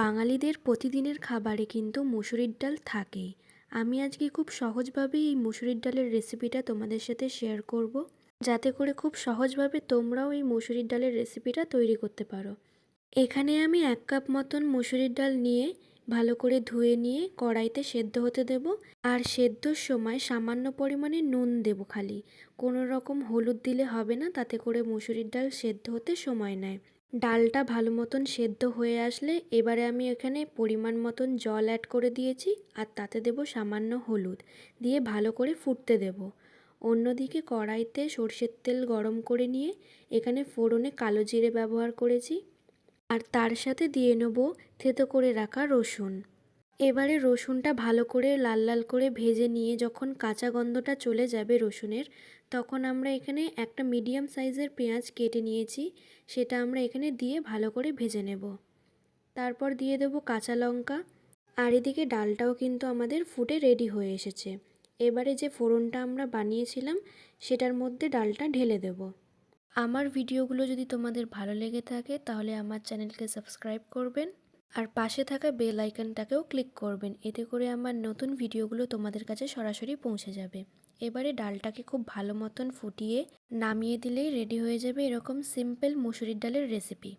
বাঙালিদের প্রতিদিনের খাবারে কিন্তু মুসুরির ডাল থাকেই। আমি আজকে খুব সহজভাবেই এই মুসুরির ডালের রেসিপিটা তোমাদের সাথে শেয়ার করব। যাতে করে খুব সহজভাবে তোমরাও এই মুসুরির ডালের রেসিপিটা তৈরি করতে পারো। এখানে আমি এক কাপ মতন মুসুরির ডাল নিয়ে ভালো করে ধুয়ে নিয়ে কড়াইতে সেদ্ধ হতে দেব। আর সেদ্ধর সময় সামান্য পরিমাণে নুন দেব খালি। কোনো রকম হলুদ দিলে হবে না, তাতে করে মুসুরির ডাল সেদ্ধ হতে সময় নেয়। ডালটা ভালো মতন সেদ্ধ হয়ে আসলে এবারে আমি এখানে পরিমাণ মতন জল অ্যাড করে দিয়েছি, আর তাতে দেব সামান্য হলুদ, দিয়ে ভালো করে ফুটতে দেব। অন্যদিকে কড়াইতে সর্ষের তেল গরম করে নিয়ে এখানে ফোড়নে কালো জিরে ব্যবহার করেছি, আর তার সাথে দিয়ে নেব থেতো করে রাখা রসুন। এবারে রসুনটা ভালো করে লাল লাল করে ভেজে নিয়ে যখন কাঁচা গন্ধটা চলে যাবে রসুনের, তখন আমরা এখানে একটা মিডিয়াম সাইজের পেঁয়াজ কেটে নিয়েছি, সেটা আমরা এখানে দিয়ে ভালো করে ভেজে নেব। তারপর দিয়ে দেবো কাঁচা লঙ্কা। আর এদিকে ডালটাও কিন্তু আমাদের ফুটে রেডি হয়ে এসেছে। এবারে যে ফোড়নটা আমরা বানিয়েছিলাম, সেটার মধ্যে ডালটা ঢেলে দেব। আমার ভিডিওগুলো যদি তোমাদের ভালো লেগে থাকে, তাহলে আমার চ্যানেলকে সাবস্ক্রাইব করবেন। আর পাশে থাকা বেল আইকনটাকেও ক্লিক করবেন। এতে করে আমার নতুন ভিডিওগুলো তোমাদের কাছে সরাসরি পৌঁছে যাবে। এবারে ডালটাকে খুব ভালো মতন ফুটিয়ে নামিয়ে দিলেই রেডি হয়ে যাবে এরকম সিম্পল মুসুরির ডালের রেসিপি